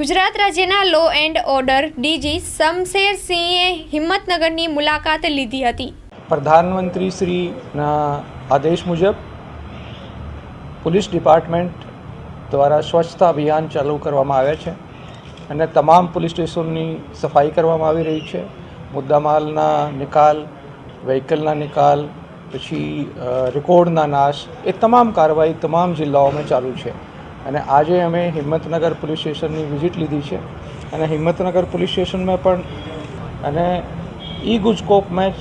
ગુજરાત રાજ્યના law and order DG Shamsher સિંહે હિંમતનગરની મુલાકાત લીધી હતી. પ્રધાનમંત્રી શ્રીના આદેશ મુજબ પોલીસ ડિપાર્ટમેન્ટ દ્વારા સ્વચ્છતા અભિયાન ચાલુ કરવામાં આવે છે અને તમામ પોલીસ સ્ટેશનની સફાઈ કરવામાં આવી રહી છે. મુદ્દામાલના નિકાલ વ્હીકલના નિકાલ, પછી રેકોર્ડના નાશ, એ તમામ કાર્યવાહી તમામ જિલ્લાઓમાં ચાલુ છે. અને આજે અમે હિંમતનગર પોલીસ સ્ટેશનની વિઝિટ લીધી છે. અને હિંમતનગર પોલીસ સ્ટેશનમાં પણ અને ઈ ગુજકોપમાં જ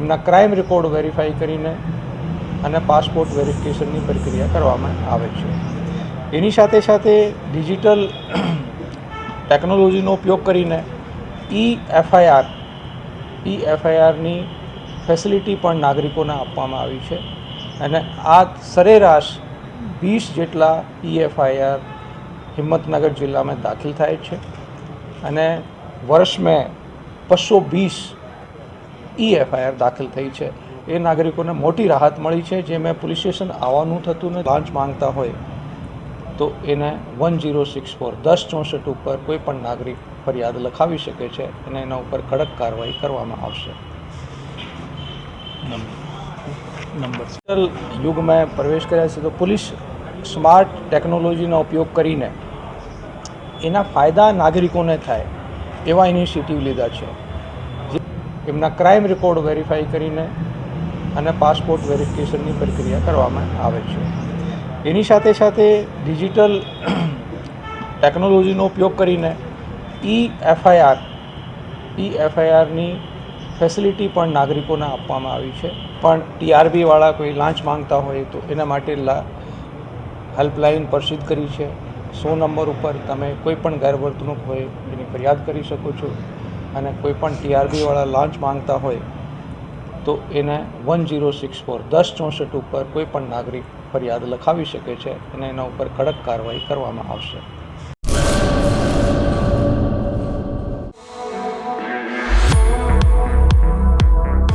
એમના ક્રાઇમ રેકોર્ડ વેરીફાઈ કરીને અને પાસપોર્ટ વેરિફિકેશનની પ્રક્રિયા કરવામાં આવે છે. એની સાથે સાથે ડિજિટલ ટેકનોલોજીનો ઉપયોગ કરીને ઈ એફઆઈઆર, ઈ એફઆઈઆરની ફેસિલિટી પણ નાગરિકોને આપવામાં આવી છે. અને આ સરેરાશ વીસ જેટલા પીએફઆઈઆર એફઆઈઆર હિંમતનગર જિલ્લામાં દાખલ થાય છે અને વર્ષ મેં બસો વીસ ઈ એફઆઈઆર દાખલ થઈ છે. એ નાગરિકોને મોટી રાહત મળી છે. જે મેં પોલીસ સ્ટેશન આવવાનું થતું ને લાંચ માંગતા હોય તો એને વન જીરો સિક્સ ફોર દસ ચોસઠ ઉપર કોઈ પણ નાગરિક ફરિયાદ લખાવી શકે છે અને એના ઉપર કડક કાર્યવાહી કરવામાં આવશે. ડિજિટલ યુગમાં પ્રવેશ કર્યા છે તો પોલીસ સ્માર્ટ ટેકનોલોજીનો ઉપયોગ કરીને એના ફાયદા નાગરિકોને થાય એવા ઇનિશિયેટિવ લીધા છે. એમના ક્રાઇમ રેકોર્ડ વેરીફાઈ કરીને અને પાસપોર્ટ વેરિફિકેશનની પ્રક્રિયા કરવામાં આવે છે. એની સાથે સાથે ડિજિટલ ટેકનોલોજીનો ઉપયોગ કરીને ઈ એફઆઈઆર ઈ એફઆઈઆરની ફેસિલિટી પણ નાગરિકોને આપવામાં આવી છે. પણ ટીઆરબીવાળા કોઈ લાંચ માંગતા હોય તો એના માટે હેલ્પલાઇન પ્રસિદ્ધ કરી છે. સો નંબર ઉપર તમે કોઈ પણ ગેરવર્તણૂક હોય એની ફરિયાદ કરી શકો છો. અને કોઈ પણ ટીઆરબીવાળા લાંચ માંગતા હોય તો એને વન જીરો સિક્સ ફોર દસ ચોસઠ ઉપર કોઈ પણ નાગરિક ફરિયાદ લખાવી શકે છે અને એના ઉપર કડક કાર્યવાહી કરવામાં આવશે.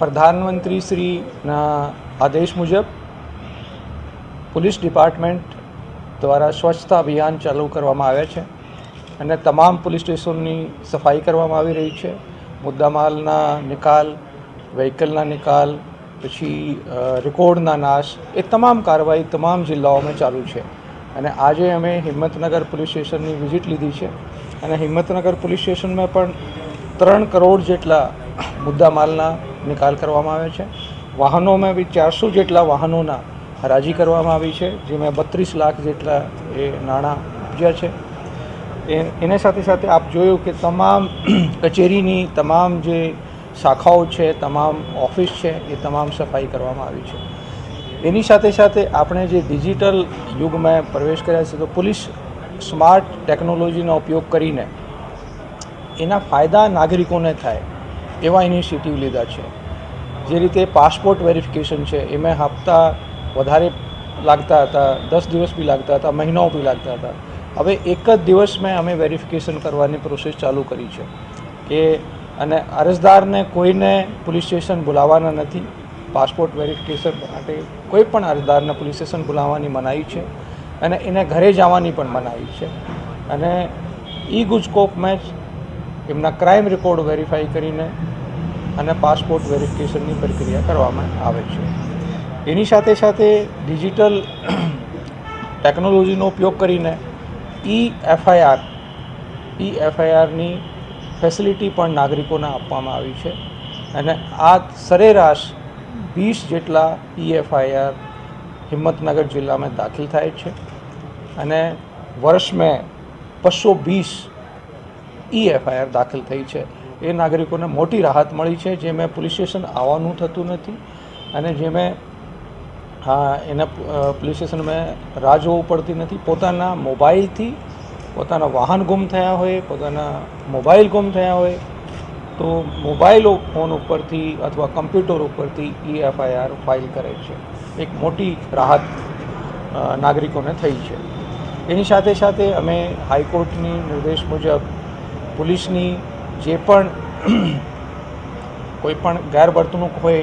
પ્રધાનમંત્રી શ્રીના આદેશ મુજબ પોલીસ ડિપાર્ટમેન્ટ દ્વારા સ્વચ્છતા અભિયાન ચાલુ કરવામાં આવ્યા છે અને તમામ પોલીસ સ્ટેશનની સફાઈ કરવામાં આવી રહી છે. મુદ્દામાલના નિકાલ, વ્હીકલના નિકાલ, પછી રેકોર્ડના નાશ એ તમામ કાર્યવાહી તમામ જિલ્લાઓમાં ચાલુ છે. અને આજે અમે હિંમતનગર પોલીસ સ્ટેશનની વિઝિટ લીધી છે અને હિંમતનગર પોલીસ સ્ટેશનમાં પણ ત્રણ કરોડ જેટલા મુદ્દામાલના નિકાલ કરવામાં આવે છે. વાહનોમાં બી ચારસો જેટલા વાહનોના હરાજી કરવામાં આવી છે, જેમાં બત્રીસ લાખ જેટલા એ નાણાં આપ્યા છે. એને સાથે સાથે આપ જોયું કે તમામ કચેરીની તમામ જે શાખાઓ છે, તમામ ઓફિસ છે, એ તમામ સફાઈ કરવામાં આવી છે. એની સાથે સાથે આપણે જે ડિજિટલ યુગમાં પ્રવેશ કર્યા છે, તો પોલીસ સ્માર્ટ ટેકનોલોજીનો ઉપયોગ કરીને એના ફાયદા નાગરિકોને થાય. એવા ઇનિશિયેટિવ લીધા છે. જે રીતે પાસપોર્ટ વેરિફિકેશન છે, એમાં હપ્તા વધારે લાગતા હતા, દસ દિવસ બી લાગતા હતા, મહિનાઓ બી લાગતા હતા. હવે એક જ દિવસમાં અમે વેરિફિકેશન કરવાની પ્રોસેસ ચાલુ કરી છે. કે અને અરજદારને કોઈને પોલીસ સ્ટેશન બોલાવવાના નથી. પાસપોર્ટ વેરિફિકેશન માટે કોઈ પણ અરજદારને પોલીસ સ્ટેશન બોલાવવાની મનાઈ છે અને એને ઘરે જવાની પણ મનાઈ છે. અને ઈ ગુજકોપમાં જ એમના ક્રાઇમ રેકોર્ડ વેરીફાઈ કરીને અને પાસપોર્ટ વેરિફિકેશનની પ્રક્રિયા કરવામાં આવે છે. એની સાથે સાથે ડિજિટલ ટેકનોલોજીનો ઉપયોગ કરીને ઈ એફઆઈઆર ઈ એફઆઈઆરની ફેસિલિટી પણ નાગરિકોને આપવામાં આવી છે. અને આ સરેરાશ વીસ જેટલા ઈ એફઆઈઆર હિંમતનગર જિલ્લામાં દાખલ થાય છે. અને વર્ષ મેં બસો વીસ ઈ એફઆઈઆર દાખલ થઈ છે. એ નાગરિકોને મોટી રાહત મળી છે જે મેં પોલીસ સ્ટેશન આવવાનું થતું નથી અને જે મેં, હા, એના પોલીસ પોલીસ સ્ટેશનમાં રાહ જોવું પડતી નથી. પોતાના મોબાઈલથી પોતાના વાહન ગુમ થયા હોય, પોતાના મોબાઈલ ગુમ થયા હોય, તો મોબાઈલ ફોન ઉપરથી અથવા કમ્પ્યુટર ઉપરથી ઈ એફઆઈઆર ફાઇલ કરે છે. એક મોટી રાહત નાગરિકોને થઈ છે. એની સાથે સાથે અમે હાઈકોર્ટની નિર્દેશ મુજબ પોલીસની જે પણ કોઈ પણ ગેરવર્તણૂક હોય,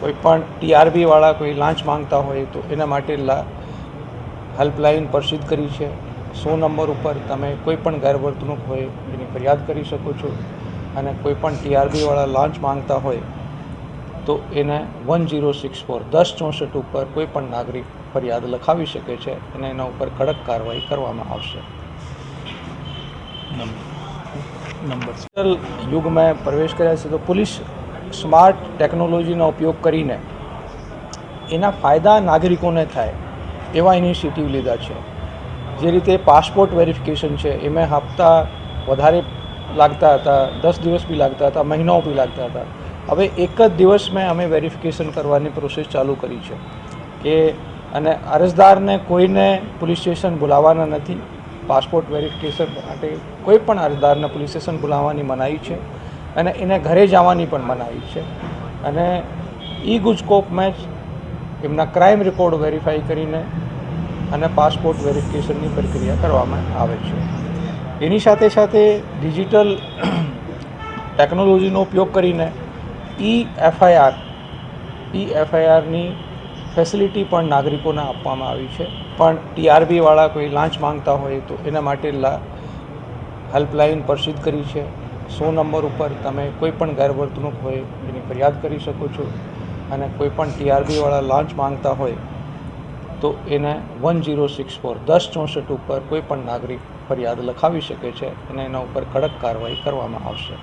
કોઈ પણ ટીઆરબીવાળા કોઈ લાંચ માંગતા હોય, તો એના માટે લા, હેલ્પલાઇન પ્રસિદ્ધ કરી છે. સો નંબર ઉપર તમે કોઈ પણ ગેરવર્તણૂક હોય એની ફરિયાદ કરી શકો છો. અને કોઈ પણ ટીઆરબીવાળા લાંચ માંગતા હોય, તો એને વન જીરો સિક્સ ફોર દસ ચોસઠ ઉપર કોઈ પણ નાગરિક ફરિયાદ લખાવી શકે છે અને એના ઉપર કડક કાર્યવાહી કરવામાં આવશે. ડિજિટલ યુગમાં પ્રવેશ કર્યા છે તો પોલીસ સ્માર્ટ ટેકનોલોજીનો ઉપયોગ કરીને એના ફાયદા નાગરિકોને થાય એવા ઇનિશિયેટિવ લીધા છે. જે રીતે પાસપોર્ટ વેરિફિકેશન છે એમાં હપ્તા વધારે લાગતા હતા, દસ દિવસ બી લાગતા હતા, મહિનાઓ બી લાગતા હતા. હવે એક જ દિવસમાં અમે વેરિફિકેશન કરવાની પ્રોસેસ ચાલુ કરી છે કે અને અરજદારને કોઈને પોલીસ સ્ટેશન બોલાવવાના નથી. પાસપોર્ટ વેરિફિકેશન માટે કોઈ પણ અરજદારને પોલીસ સ્ટેશન બોલાવવાની મનાઈ છે અને એને ઘરે જવાની પણ મનાઈ છે. અને ઈ ગુજકોપ મેચ એમના ક્રાઇમ રેકોર્ડ વેરીફાઈ કરીને અને પાસપોર્ટ વેરિફિકેશનની પ્રક્રિયા કરવામાં આવે છે. એની સાથે સાથે ડિજિટલ ટેકનોલોજીનો ઉપયોગ કરીને ઈ એફઆઈઆર, ઈ એફઆઈઆરની ફેસિલિટી પણ નાગરિકોને આપવામાં આવી છે. પણ ટીઆરબીવાળા કોઈ લાંચ માંગતા હોય તો એના માટે હેલ્પલાઇન પ્રસિદ્ધ કરી છે. સો નંબર ઉપર તમે કોઈ પણ ગેરવર્તણૂક હોય એની ફરિયાદ કરી શકો છો. અને કોઈ પણ ટીઆરબીવાળા લાંચ માંગતા હોય તો એને વન જીરો સિક્સ ફોર દસ ચોસઠ ઉપર કોઈ પણ નાગરિક ફરિયાદ લખાવી શકે છે અને એના ઉપર કડક કાર્યવાહી કરવામાં આવશે.